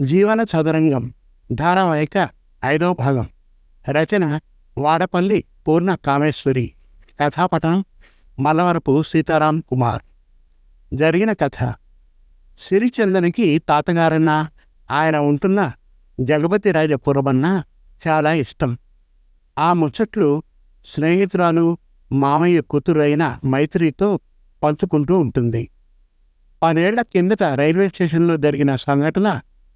జీవన చదరంగం ధారావాహిక ఐదో భాగం. రచన వాడపల్లి పూర్ణ కామేశ్వరి కథాపటనం మల్లవరపు సీతారాం కుమార్. జరిగిన కథ. సిరిచందనికి తాతగారన్న ఆయన ఉంటున్న జగపతి రాజపురమన్న చాలా ఇష్టం. ఆ ముచ్చట్లు స్నేహితురాలు మామయ్య కూతురు అయిన మైత్రితో పంచుకుంటూ ఉంటుంది. పదేళ్ళ కిందట రైల్వే స్టేషన్లో జరిగిన సంఘటన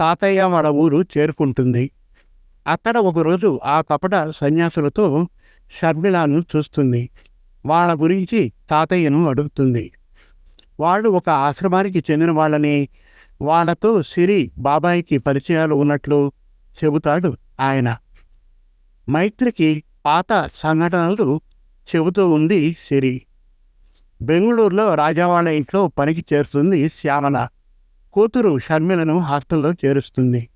తాతయ్య వాళ్ళ ఊరు చేరుకుంటుంది. అక్కడ ఒకరోజు ఆ కపట సన్యాసులతో షర్మిలాను చూస్తుంది. వాళ్ళ గురించి తాతయ్యను అడుగుతుంది. వాళ్ళు ఒక ఆశ్రమానికి చెందిన వాళ్ళని వాళ్ళతో సిరి బాబాయికి పరిచయాలు ఉన్నట్లు చెబుతాడు ఆయన. మైత్రికి పాత సంఘటనలు చెబుతూ ఉంది సిరి. బెంగళూరులో రాజావాళ్ళ ఇంట్లో పనికి చేరుతుంది శ్యామల. కూతురు షర్మిలను హాస్టల్లో చేరుస్తుంది.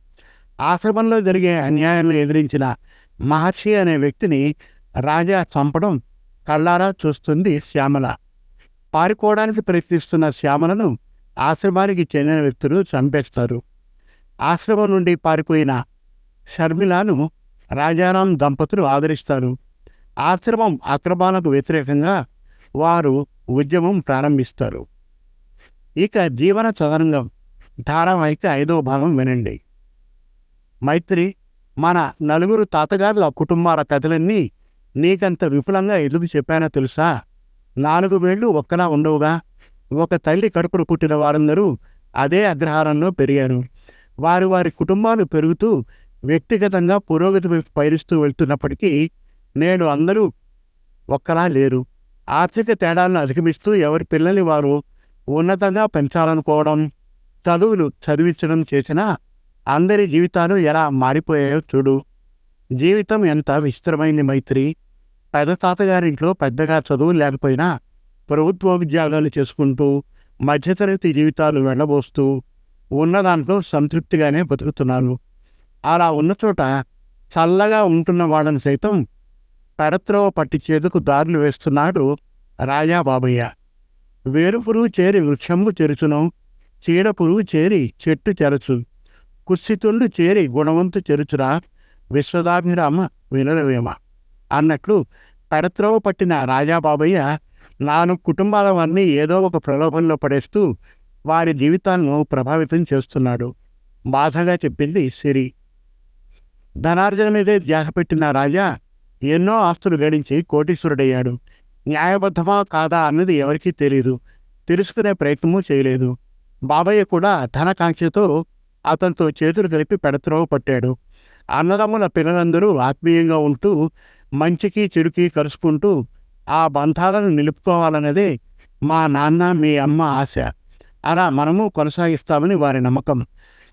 ఆశ్రమంలో జరిగే అన్యాయాలను ఎదిరించిన మహర్షి అనే వ్యక్తిని రాజా చంపడం కళ్ళారా చూస్తుంది శ్యామల. పారిపోవడానికి ప్రయత్నిస్తున్న శ్యామలను ఆశ్రమానికి చెందిన వ్యక్తులు చంపేస్తారు. ఆశ్రమం నుండి పారిపోయిన షర్మిలాను రాజారాం దంపతులు ఆదరిస్తారు. ఆశ్రమం అక్రమాలకు వ్యతిరేకంగా వారు ఉద్యమం ప్రారంభిస్తారు. ఇక జీవన చదరంగం. ధారావాహిక ఐదో భాగం వినండి. మైత్రి మన నలుగురు తాతగారుల కుటుంబాల కథలన్నీ నీకంత విపులంగా ఎందుకు చెప్పానో తెలుసా? నాలుగు వేళ్ళు ఒక్కలా ఉండవుగా. ఒక తల్లి కడుపును పుట్టిన వారందరూ అదే అగ్రహారంలో పెరిగారు. వారి వారి కుటుంబాలు పెరుగుతూ వ్యక్తిగతంగా పురోగతి వైపు పయనిస్తూ వెళ్తున్నప్పటికీ నేడు అందరూ ఒక్కలా లేరు. ఆర్థిక తేడాలను అధిగమిస్తూ ఎవరి పిల్లల్ని వారు ఉన్నతంగా పెంచాలనుకోవడం చదువులు చదివించడం చేసినా అందరి జీవితాలు ఎలా మారిపోయాయో చూడు. జీవితం ఎంత విచిత్రమైంది మైత్రి. పెద్ద తాతగారింట్లో పెద్దగా చదువు లేకపోయినా ప్రభుత్వ ఉద్యోగాలు చేసుకుంటూ మధ్యతరగతి జీవితాలు వెళ్ళబోస్తూ ఉన్న దాంట్లో సంతృప్తిగానే బతుకుతున్నారు. అలా ఉన్న చోట చల్లగా ఉంటున్న వాళ్ళని సైతం పెడత్రవ పట్టించేందుకు దారులు వేస్తున్నాడు రాజా బాబయ్య వేరుపురు చేరి వృక్షంగు చేరుచును చీడ పురుగు చేరి చెట్టు చెరచు కుత్సితుండు చేరి గుణవంతు చెరుచురా. విశ్వదాభిరామ వినరవేమ. అన్నట్లు పెడత్రవ పట్టిన రాజాబాబయ్య నాలుగు కుటుంబాల వారిని ఏదో ఒక ప్రలోభంలో పడేస్తూ వారి జీవితాలను ప్రభావితం చేస్తున్నాడు. బాధగా చెప్పింది సిరి. ధనార్జన మీదే ధ్యాస పెట్టిన రాజా ఎన్నో ఆస్తులు గడించి కోటీశ్వరుడయ్యాడు. న్యాయబద్ధమా కాదా అన్నది ఎవరికీ తెలియదు తెలుసుకునే ప్రయత్నమూ చేయలేదు. బాబయ్య కూడా ధనకాంక్షతో అతనితో చేతులు కలిపి పెడత్రోవ పట్టాడు. అన్నదమ్ముల పిల్లలందరూ ఆత్మీయంగా ఉంటూ మంచికి చెడుకి కలుసుకుంటూ ఆ బంధాలను నిలుపుకోవాలన్నదే మా నాన్న మీ అమ్మ ఆశ. అలా మనము కొనసాగిస్తామని వారి నమ్మకం.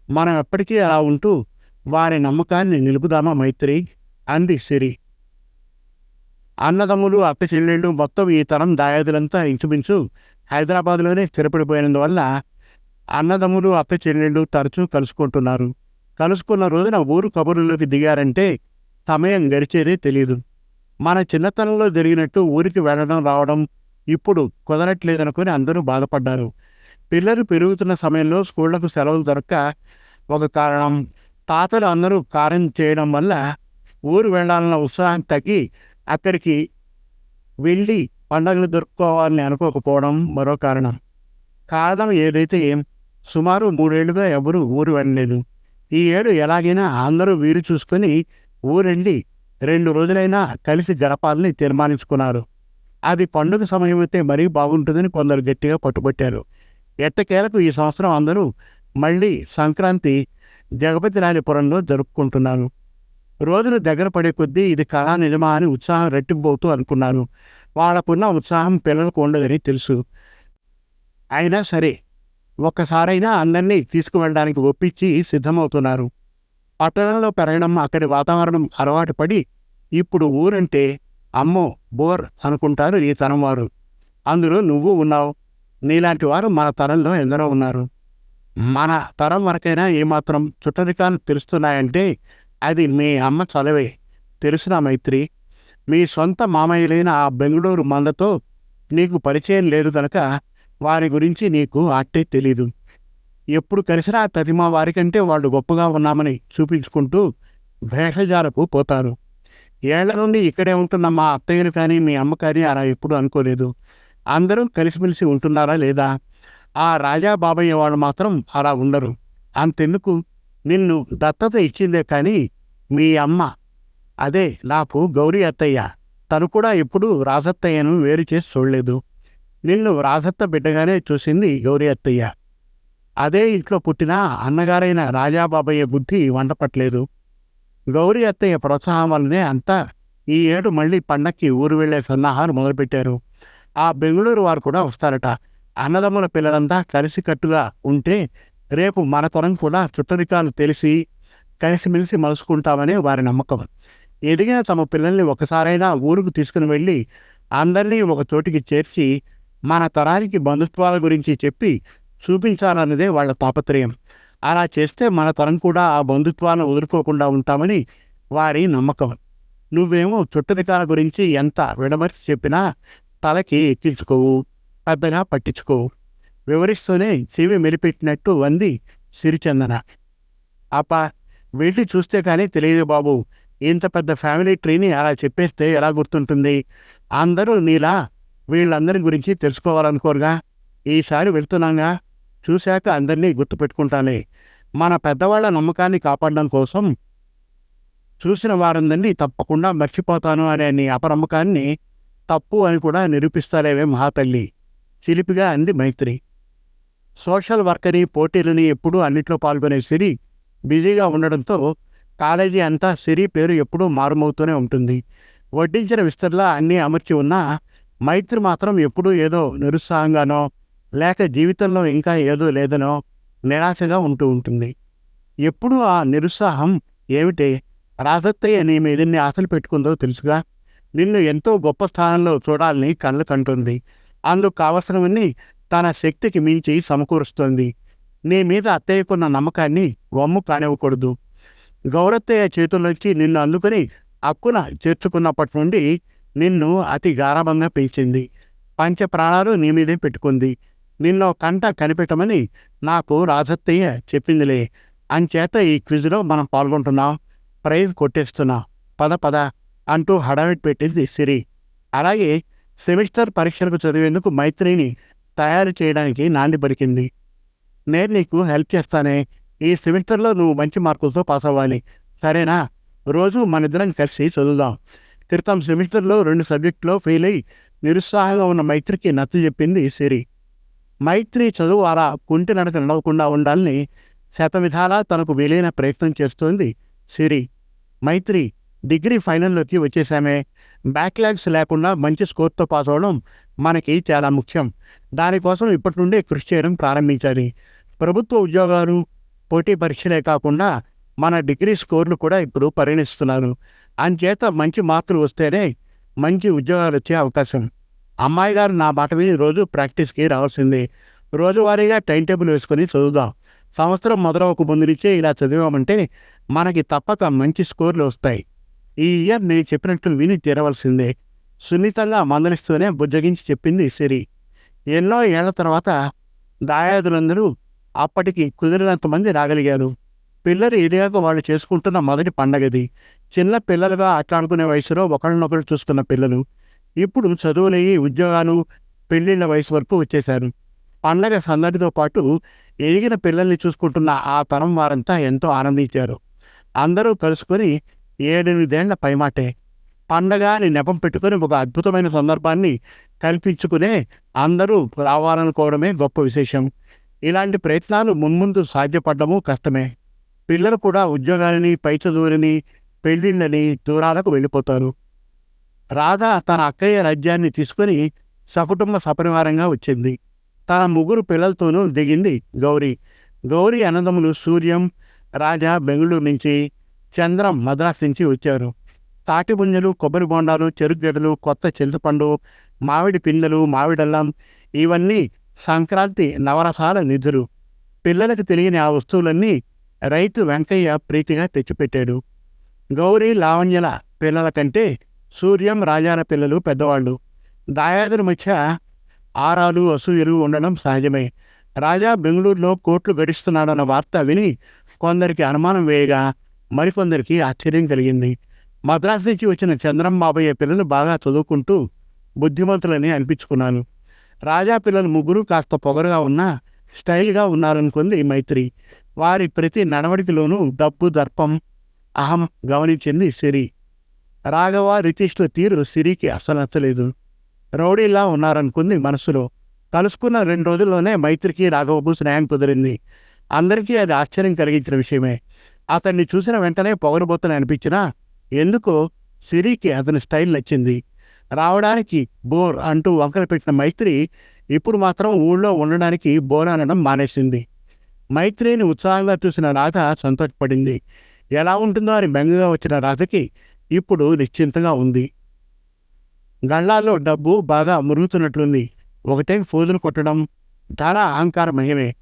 మనం ఎప్పటికీ అలా ఉంటూ వారి నమ్మకాన్ని నిలుపుదామా మైత్రి? అంది సిరి. అన్నదమ్ములు అక్క చెల్లెళ్ళు మొత్తం ఈ తరం దాయాదులంతా ఇంచుమించు హైదరాబాద్లోనే స్థిరపడిపోయినందువల్ల అన్నదమ్ములు అత్త చెల్లెళ్ళు తరచూ కలుసుకుంటున్నారు. కలుసుకున్న రోజున ఊరు కబుర్లోకి దిగారంటే సమయం గడిచేదే తెలియదు మన చిన్నతనంలో జరిగినట్టు ఊరికి వెళ్ళడం రావడం ఇప్పుడు కుదరట్లేదనుకుని అందరూ బాధపడ్డారు. పిల్లలు పెరుగుతున్న సమయంలో స్కూళ్ళకు సెలవులు దొరక్క ఒక కారణం తాతలు అందరూ కారం చేయడం వల్ల ఊరు వెళ్ళాలన్న ఉత్సాహం తగ్గి అక్కడికి వెళ్ళి పండగలు దొరుకుకోవాలని అనుకోకపోవడం మరో కారణం. కారణం ఏదైతే ఏం సుమారు మూడేళ్ళుగా ఎవరూ ఊరు వెళ్ళలేదు. ఈ ఏడు ఎలాగైనా అందరూ వీరు చూసుకొని ఊరెళ్ళి రెండు రోజులైనా కలిసి గడపాలని తీర్మానించుకున్నారు. అది పండుగ సమయం అయితే మరీ బాగుంటుందని కొందరు గట్టిగా పట్టుబట్టారు. ఎట్టకేలకు ఈ సంవత్సరం అందరూ మళ్ళీ సంక్రాంతి జగపతి రాజపురంలో జరుపుకుంటున్నారు. రోజులు దగ్గర పడే కొద్దీ ఇది కళా నిజమా అని ఉత్సాహం రెట్టింపోతూ అనుకున్నారు. వాళ్ళకున్న ఉత్సాహం పిల్లలకు ఉండదని తెలుసు. అయినా సరే ఒక్కసారైనా అందరినీ తీసుకువెళ్ళడానికి ఒప్పించి సిద్ధమవుతున్నారు. పట్టణంలో పెరగడం అక్కడి వాతావరణం అలవాటు పడి ఇప్పుడు ఊరంటే అమ్మో బోర్ అనుకుంటారు ఈ తరం వారు. అందులో నువ్వు ఉన్నావు. నీలాంటి వారు మన తరంలో ఎందరో ఉన్నారు. మన తరం వరకైనా ఏమాత్రం చుట్టరికాలు తెలుస్తున్నాయంటే అది మీ అమ్మ చలవే తెలుసునా మైత్రి. మీ సొంత మామయ్యలైన ఆ బెంగళూరు మందతో నీకు పరిచయం లేదు కనుక వారి గురించి నీకు అట్టే తెలీదు. ఎప్పుడు కలిసినా తదిమా వారికంటే వాళ్ళు గొప్పగా ఉన్నామని చూపించుకుంటూ భేషజాలకు పోతారు. ఏళ్ళ నుండి ఇక్కడే ఉంటున్న మా అత్తయ్యలు కానీ మీ అమ్మ కానీ అలా ఎప్పుడు అనుకోలేదు. అందరూ కలిసిమెలిసి ఉంటున్నారా లేదా? ఆ రాజా బాబయ్య వాళ్ళు మాత్రం అలా ఉండరు. అంతెందుకు? నిన్ను దత్తత ఇచ్చిందే కానీ మీ అమ్మ. అదే నాకు గౌరీ అత్తయ్య. తను కూడా ఎప్పుడూ రాజత్తయ్యను వేరు చేసి చూడలేదు. నిన్ను రాజత్త బిడ్డగానే చూసింది గౌరీ అత్తయ్య అదే ఇంట్లో పుట్టిన అన్నగారైన రాజాబాబయ్య బుద్ధి వంటపట్లేదు. గౌరీ అత్తయ్య ప్రోత్సాహం వల్లనే అంతా ఈ ఏడు మళ్ళీ పండక్కి ఊరు వెళ్ళే సన్నాహాలు మొదలుపెట్టారు. ఆ బెంగళూరు వారు కూడా వస్తారట. అన్నదమ్ముల పిల్లలంతా కలిసికట్టుగా ఉంటే రేపు మన తరం కూడా చుట్టరికాలు తెలిసి కలిసిమెలిసి మలుసుకుంటామనే వారి నమ్మకం. ఎదిగిన తమ పిల్లల్ని ఒకసారైనా ఊరుకు తీసుకుని వెళ్ళి అందరినీ ఒక చోటికి చేర్చి మన తరానికి బంధుత్వాల గురించి చెప్పి చూపించాలన్నదే వాళ్ళ తాపత్రయం. అలా చేస్తే మన తరం కూడా ఆ బంధుత్వాలను వదులుకోకుండా ఉంటామని వారి నమ్మకం. నువ్వేమో చుట్టరికాల గురించి ఎంత విడమర్చి చెప్పినా తలకి ఎక్కించుకోవు పెద్దగా పట్టించుకోవు. వివరిస్తూనే చెవి మెలిపెట్టినట్టు వంది సిరిచందన. అప్ప వెళ్ళి చూస్తే కానీ తెలియదు బాబు. ఇంత పెద్ద ఫ్యామిలీ ట్రీని అలా చెప్పేస్తే ఎలా గుర్తుంటుంది? అందరూ నీలా వీళ్ళందరి గురించి తెలుసుకోవాలనుకోరుగా. ఈసారి వెళ్తున్నాగా. చూశాక అందరినీ గుర్తుపెట్టుకుంటానే. మన పెద్దవాళ్ళ నమ్మకాన్ని కాపాడడం కోసం చూసిన వారందరినీ తప్పకుండా మర్చిపోతాను అనే నీ అపనమ్మకాన్ని తప్పు అని కూడా నిరూపిస్తారేవే మహాతల్లి. చిలిపిగా అంది మైత్రి. సోషల్ వర్కని పోటీలని ఎప్పుడూ అన్నిట్లో పాల్గొనే సిరి బిజీగా ఉండడంతో కాలేజీ అంతా సిరి పేరు ఎప్పుడూ మారుమవుతూనే ఉంటుంది. వడ్డించిన విస్తరలా అన్నీ అమర్చి ఉన్నా మైత్రి మాత్రం ఎప్పుడూ ఏదో నిరుత్సాహంగానో లేక జీవితంలో ఇంకా ఏదో లేదనో నిరాశగా ఉంటూ ఉంటుంది. ఎప్పుడూ ఆ నిరుత్సాహం ఏమిటి? రాధత్తయ్య నీ మీద ఎన్ని ఆశలు పెట్టుకుందో తెలుసుగా? నిన్ను ఎంతో గొప్ప స్థానంలో చూడాలని కళ్ళు కంటుంది. అందుకు కావలసినవన్నీ తన శక్తికి మించి సమకూరుస్తోంది. నీ మీద అత్తయ్యకున్న నమ్మకాన్ని వమ్ము కానివ్వకూడదు. గౌరత్తయ్య చేతుల్లోంచి నిన్ను అందుకుని అక్కున చేర్చుకున్నప్పటి నుండి నిన్ను అతి గారాభంగా పెంచింది. పంచ ప్రాణాలు నీ మీదే పెట్టుకుంది. నిన్నో కంట కనిపెట్టమని నాకు రాజత్తయ్య చెప్పిందిలే. అంచేత ఈ క్విజ్లో మనం పాల్గొంటున్నాం. ప్రైజ్ కొట్టేస్తున్నా. పద పద అంటూ హడావిడి పెట్టింది సిరి. అలాగే సెమిస్టర్ పరీక్షలకు చదివేందుకు మైత్రిని తయారు చేయడానికి నాంది పలికింది. నేను నీకు హెల్ప్ చేస్తానే. ఈ సెమిస్టర్లో నువ్వు మంచి మార్కులతో పాస్ అవ్వాలి. సరేనా? రోజు మనిద్దరం కలిసి చదువుదాం. క్రితం సెమిస్టర్లో రెండు సబ్జెక్టులో ఫెయిల్ అయి నిరుత్సాహంగా ఉన్న మైత్రికి నచ్చ చెప్పింది సిరి. మైత్రి చదువు అలా కుంటి నడక నడవకుండా ఉండాలని శతవిధాలా తనకు వీలైన ప్రయత్నం చేస్తోంది సిరి. మైత్రి డిగ్రీ ఫైనల్లోకి వచ్చేసామే బ్యాక్లాగ్స్ లేకుండా మంచి స్కోర్తో పాస్ అవ్వడం మనకి చాలా ముఖ్యం. దానికోసం ఇప్పటి నుండే కృషి చేయడం ప్రారంభించాలి. ప్రభుత్వ ఉద్యోగాలు పోటీ పరీక్షలే కాకుండా మన డిగ్రీ స్కోర్లు కూడా ఇప్పుడు పరిగణిస్తున్నారు అంచేత మంచి మార్కులు వస్తేనే మంచి ఉద్యోగాలు వచ్చే అవకాశం. అమ్మాయి గారు నా మాట విని రోజు ప్రాక్టీస్కి రావాల్సిందే. రోజువారీగా టైం టేబుల్ వేసుకొని చదువుదాం. సంవత్సరం మొదలవక ముందు నుంచే ఇలా చదివామంటే మనకి తప్పక మంచి స్కోర్లు వస్తాయి. ఈ ఇయర్ నేను చెప్పినట్లు విని తీరవలసిందే. సున్నితంగా మందలిస్తూనే బుజ్జగించి చెప్పింది సిరి. ఎన్నో ఏళ్ళ తర్వాత దాయాదులందరూ అప్పటికి కుదిరినంత మంది రాగలిగారు. పిల్లలు ఎదిగాక వాళ్ళు చేసుకుంటున్న మొదటి పండగది. చిన్న పిల్లలుగా ఆటలాడుకునే వయసులో ఒకరినొకరు చూసుకున్న పిల్లలు ఇప్పుడు చదువులయ్యి ఉద్యోగాలు పెళ్ళిళ్ళ వయసు వరకు వచ్చేశారు. పండగ సందడితో పాటు ఎదిగిన పిల్లల్ని చూసుకుంటున్న ఆ తరం వారంతా ఎంతో ఆనందించారు. అందరూ కలుసుకొని ఏడెనిమిదేళ్ళ పైమాటే పండగ అని నెపం పెట్టుకొని ఒక అద్భుతమైన సందర్భాన్ని కల్పించుకునే అందరూ రావాలనుకోవడమే గొప్ప విశేషం. ఇలాంటి ప్రయత్నాలు మున్ముందు సాధ్యపడడము కష్టమే. పిల్లలు కూడా ఉద్యోగాలని పై చదువులని పెళ్ళిళ్ళని దూరాలకు వెళ్ళిపోతారు. రాధ తన అక్కయ్య రాజ్యాన్ని తీసుకుని సకుటుంబ సపరివారంగా వచ్చింది. తన ముగ్గురు పిల్లలతోనూ దిగింది గౌరీ. గౌరీ అనందములు సూర్యం రాజా బెంగళూరు నుంచి చంద్రం మద్రాసు నుంచి వచ్చారు. తాటి పుంజలు కొబ్బరి బొండాలు చెరుగడ్డలు కొత్త చింతపండు మామిడి పిందెలు మామిడల్లం ఇవన్నీ సంక్రాంతి నవరసాల నిధులు. పిల్లలకు తెలియని ఆ వస్తువులన్నీ రైతు వెంకయ్య ప్రీతిగా తెచ్చిపెట్టాడు. గౌరీ లావణ్యల పిల్లల కంటే సూర్యం రాజాల పిల్లలు పెద్దవాళ్ళు. దాయాదుల మధ్య ఆరాలు అసూయలు ఉండడం సహజమే. రాజా బెంగళూరులో కోట్లు గడిస్తున్నాడన్న వార్త విని కొందరికి అనుమానం వేయగా మరికొందరికి ఆశ్చర్యం కలిగింది. మద్రాసు నుంచి వచ్చిన చంద్రం బాబయ్య పిల్లలు బాగా చదువుకుంటూ బుద్ధిమంతులని అనిపించుకున్నాను రాజా పిల్లలు ముగ్గురు కాస్త పొగరుగా ఉన్నా స్టైల్గా ఉన్నారనుకుంది మైత్రి. వారి ప్రతి నడవడికలోనూ డబ్బు దర్పం అహం గమనించింది సిరి. రాఘవ రితీష్ల తీరు సిరికి అసలు నచ్చలేదు. రౌడీలా ఉన్నారనుకుంది మనసులో. కలుసుకున్న రెండు రోజుల్లోనే మైత్రికి రాఘవకు స్నేహం కుదిరింది. అందరికీ అది ఆశ్చర్యం కలిగించిన విషయమే. అతన్ని చూసిన వెంటనే పొగరబోతని అనిపించినా ఎందుకో సిరికి అతని స్టైల్ నచ్చింది. రావడానికి బోర్ అంటూ వంకలు పెట్టిన మైత్రి ఇప్పుడు మాత్రం ఊళ్ళో ఉండడానికి బోర్ అనడం మానేసింది. మైత్రిని ఉత్సాహంగా చూసిన రాధ సంతోషపడింది. ఎలా ఉంటుందో అని బెంగగా వచ్చిన రాధకి ఇప్పుడు నిశ్చింతగా ఉంది. గళ్ళాల్లో డబ్బు బాగా మురుగుతున్నట్లుంది. ఒకటే ఫోజులు కొట్టడం చాలా అహంకార మహిమే.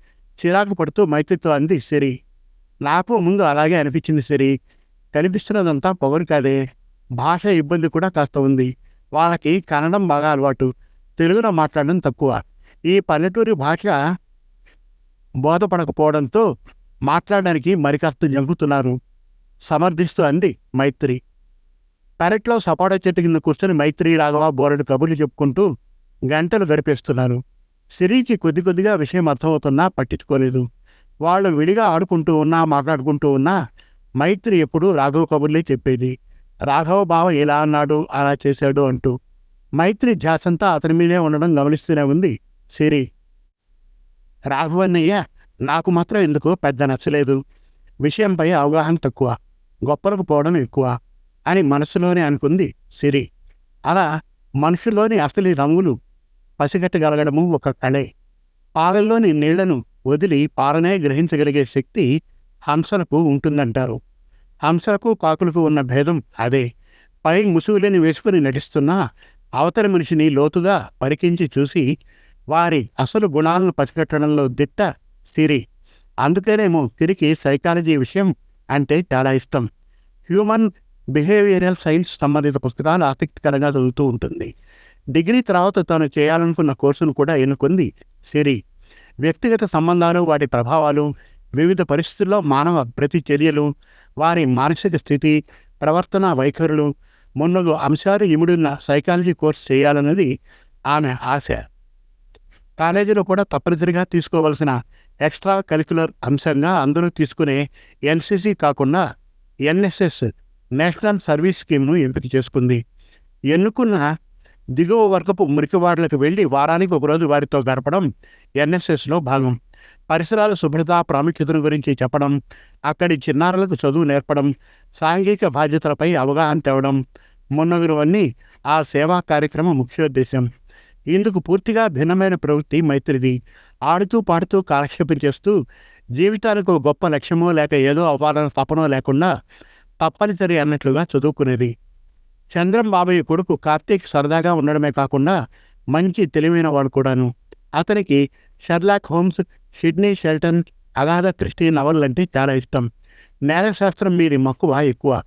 చిరాకు పడుతూ మైత్రితో అంది సిరి. నాకు ముందు అలాగే అనిపించింది సిరి. కనిపిస్తున్నదంతా పొగరు కాదే. భాష ఇబ్బంది కూడా కాస్త ఉంది. వాళ్ళకి కన్నడం బాగా అలవాటు. తెలుగులో మాట్లాడడం తక్కువ. ఈ పల్లెటూరి భాష బోధపడకపోవడంతో మాట్లాడడానికి మరి కాస్త జంకుతున్నారు. సమర్థిస్తూ అంది మైత్రి. పెరట్లో సపోటా చెట్టు కింద కూర్చొని మైత్రి రాఘవ బోరడు కబుర్లు చెప్పుకుంటూ గంటలు గడిపేస్తున్నారు. సిరికి కొద్ది కొద్దిగా విషయం అర్థమవుతున్నా పట్టించుకోలేదు. వాళ్ళు విడిగా ఆడుకుంటూ ఉన్నా మాట్లాడుకుంటూ ఉన్నా మైత్రి ఎప్పుడూ రాఘవ కబుర్లే చెప్పేది. రాఘవ బావ ఇలా అన్నాడు అలా చేశాడు అంటూ. మైత్రి ధ్యాసంతా అతని మీదే ఉండడం గమనిస్తూనే ఉంది సిరి. రాఘవన్నయ్య నాకు మాత్రం ఎందుకో పెద్ద నచ్చలేదు. విషయంపై అవగాహన తక్కువ. గొప్పలకు పోవడం ఎక్కువ అని మనసులోనే అనుకుంది సిరి. అలా మనుషుల్లోని అసలు రంగులు పసిగట్టగలగడము ఒక కళే. పాలల్లోని నీళ్ళను వదిలి పాలనే గ్రహించగలిగే శక్తి హంసలకు ఉంటుందంటారు. హంసలకు కాకులకు ఉన్న భేదం అదే. పై ముసుగులని వేసుకుని నటిస్తున్నా అవతరి మనిషిని లోతుగా పరికించి చూసి వారి అసలు గుణాలను పసిగట్టడంలో దిట్ట సిరి. అందుకేనేమో సిరికి సైకాలజీ విషయం అంటే చాలా ఇష్టం. హ్యూమన్ బిహేవియరల్ సైన్స్ సంబంధిత పుస్తకాలు ఆసక్తికరంగా చదువుతూ ఉంటుంది. డిగ్రీ తర్వాత తాను చేయాలనుకున్న కోర్సును కూడా ఎన్నుకుంది సిరి. వ్యక్తిగత సంబంధాలు వాటి ప్రభావాలు వివిధ పరిస్థితుల్లో మానవ ప్రతి చర్యలు వారి మానసిక స్థితి ప్రవర్తన వైఖరులు మున్నగు అంశాలు ఇముడున్న సైకాలజీ కోర్స్ చేయాలన్నది ఆమె ఆశ. కాలేజీలో కూడా తప్పనిసరిగా తీసుకోవలసిన ఎక్స్ట్రా కరిక్యులర్ అంశంగా అందరూ తీసుకునే ఎన్సిసి కాకుండా ఎన్ఎస్ఎస్ నేషనల్ సర్వీస్ స్కీమ్ను ఎంపిక చేసుకుంది. ఎన్నుకున్న దిగువ వర్గపు మురికివాడలకు వెళ్ళి వారానికి ఒకరోజు వారితో గడపడం ఎన్ఎస్ఎస్లో భాగం. పరిసరాల శుభ్రత ప్రాముఖ్యతను గురించి చెప్పడం అక్కడి చిన్నారులకు చదువు నేర్పడం సాంఘిక బాధ్యతలపై అవగాహన తేవడం మొన్నగురువన్నీ ఆ సేవా కార్యక్రమం ముఖ్యోద్దేశం. ఇందుకు పూర్తిగా భిన్నమైన ప్రవృత్తి మైత్రిది. ఆడుతూ పాడుతూ కాలక్షేపం చేస్తూ జీవితానికి ఒక గొప్ప లక్ష్యమో లేక ఏదో అవ్వాలన్న తపనో లేకుండా తప్పనిసరి అన్నట్లుగా చదువుకునేది. చంద్రం బాబయ్య కొడుకు కార్తీక్ సరదాగా ఉండడమే కాకుండా మంచి తెలివైన వాడు కూడాను. అతనికి Sherlock Holmes Sidney Sheldon Agatha Christie నవలంటే చాలా ఇష్టం. నేరశాస్త్రం మీది మక్కువ ఎక్కువ.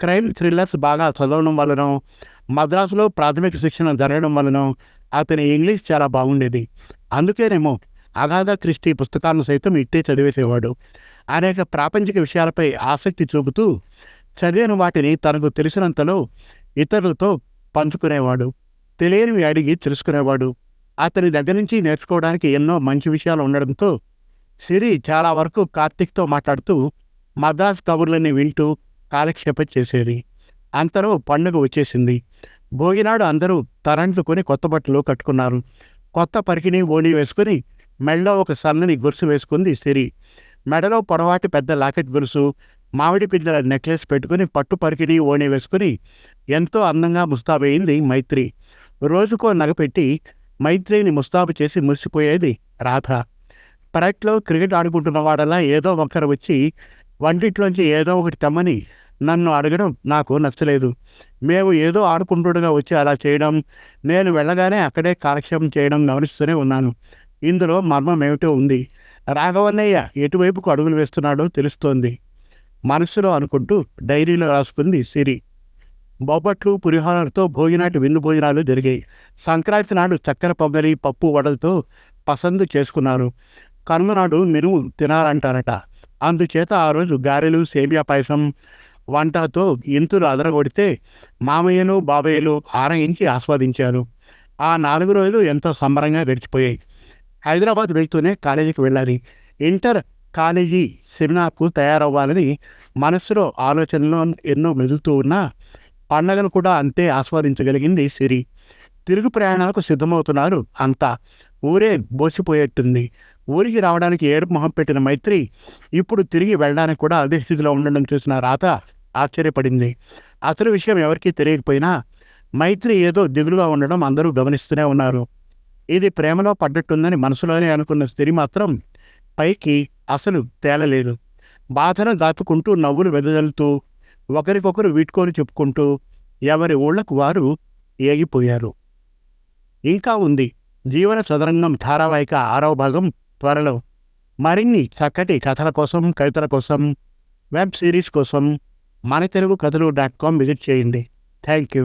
క్రైమ్ థ్రిల్లర్స్ బాగా చదవడం వలన మద్రాసులో ప్రాథమిక శిక్షణ జరగడం వలన అతని ఇంగ్లీష్ చాలా బాగుండేది. అందుకేనేమో అగాధ క్రిస్టి పుస్తకాలను సైతం ఇట్టే చదివేసేవాడు. అనేక ప్రాపంచిక విషయాలపై ఆసక్తి చూపుతూ చదివిన వాటిని తనకు తెలిసినంతలో ఇతరులతో పంచుకునేవాడు. తెలియనివి అడిగి తెలుసుకునేవాడు. అతని దగ్గర నుంచి నేర్చుకోవడానికి ఎన్నో మంచి విషయాలు ఉండడంతో సిరి చాలా వరకు కార్తీక్తో మాట్లాడుతూ మద్రాస్ కబుర్లని వింటూ కాలక్షేపం చేసేది. అంతలో పండుగ వచ్చేసింది. భోగినాడు అందరూ తరంట్లు కొని కొత్త బట్టలు కట్టుకున్నారు. కొత్త పరికిణి ఓణి వేసుకుని మెడలో ఒక సన్నని గొలుసు వేసుకుంది సిరి. మెడలో పొడవాటి పెద్ద లాకెట్ గొలుసు మామిడి పిందెల నెక్లెస్ పెట్టుకుని పట్టు పరికిణి ఓణి వేసుకుని ఎంతో అందంగా ముస్తాబయింది మైత్రి. రోజుకో నగపెట్టి మైత్రిని ముస్తాబు చేసి మురిసిపోయేది రాధ. పెరట్లో క్రికెట్ ఆడుకుంటున్న వాడలా ఏదో ఒకరు వచ్చి వంటిట్లోంచి ఏదో ఒకటి తెమ్మని నన్ను అడగడం నాకు నచ్చలేదు. మేము ఏదో ఆడుకుంటుండగా వచ్చి అలా చేయడం నేను వెళ్ళగానే అక్కడే కాలక్షేపం చేయడం గమనిస్తూనే ఉన్నాను. ఇందులో మర్మం ఏమిటో ఉంది. రాఘవన్నయ్య ఎటువైపుకు అడుగులు వేస్తున్నాడో తెలుస్తోంది. మనసులో అనుకుంటూ డైరీలో రాసుకుంది సిరి. బొబ్బట్లు పులిహోరలతో భోజనాటి విందు భోజనాలు జరిగాయి. సంక్రాంతి నాడు చక్కెర పొంగలి పప్పు వడలతో పసందు చేసుకున్నారు. కనుమ నాడు మినుము తినాలంటారట. అందుచేత ఆ రోజు గారెలు సేమియా పాయసం వంటతో ఇంతులు అదరగొడితే మామయ్యలు బాబయ్యలు ఆరగించి ఆస్వాదించారు. ఆ నాలుగు రోజులు ఎంతో సంబరంగా గడిచిపోయాయి. హైదరాబాద్ వెళ్తూనే కాలేజీకి వెళ్ళాలి. ఇంటర్ కాలేజీ సెమినార్కు తయారవ్వాలని మనసులో ఆలోచనలో ఎన్నో మెదులుతూ ఉన్నా పండగను కూడా అంతే ఆస్వాదించగలిగింది సిరి. తిరుగు ప్రయాణాలకు సిద్ధమవుతున్నారు అంతా. ఊరే బోసిపోయేట్టుంది. ఊరికి రావడానికి ఏడుపు మొహం పెట్టిన మైత్రి ఇప్పుడు తిరిగి వెళ్ళడానికి కూడా అదే స్థితిలో ఉండడం చూసిన రాత ఆశ్చర్యపడింది. అసలు విషయం ఎవరికీ తెలియకపోయినా మైత్రి ఏదో దిగులుగా ఉండడం అందరూ గమనిస్తూనే ఉన్నారు. ఇది ప్రేమలో పడ్డట్టుందని మనసులోనే అనుకున్న స్త్రీ మాత్రం పైకి అసలు తేలలేదు. బాధను దాచుకుంటూ నవ్వులు వెదజల్లుతూ ఒకరికొకరు వీడ్కోలు చెప్పుకుంటూ ఎవరి ఊళ్ళకు వారు ఏగిపోయారు. ఇంకా ఉంది జీవన చదరంగం ధారావాహిక ఆరవ భాగం త్వరలో. మరిన్ని చక్కటి కథల కోసం కవితల కోసం వెబ్ సిరీస్ కోసం మన తెలుగు కథలు డాట్ కామ్ విజిట్ చేయండి. Thank you.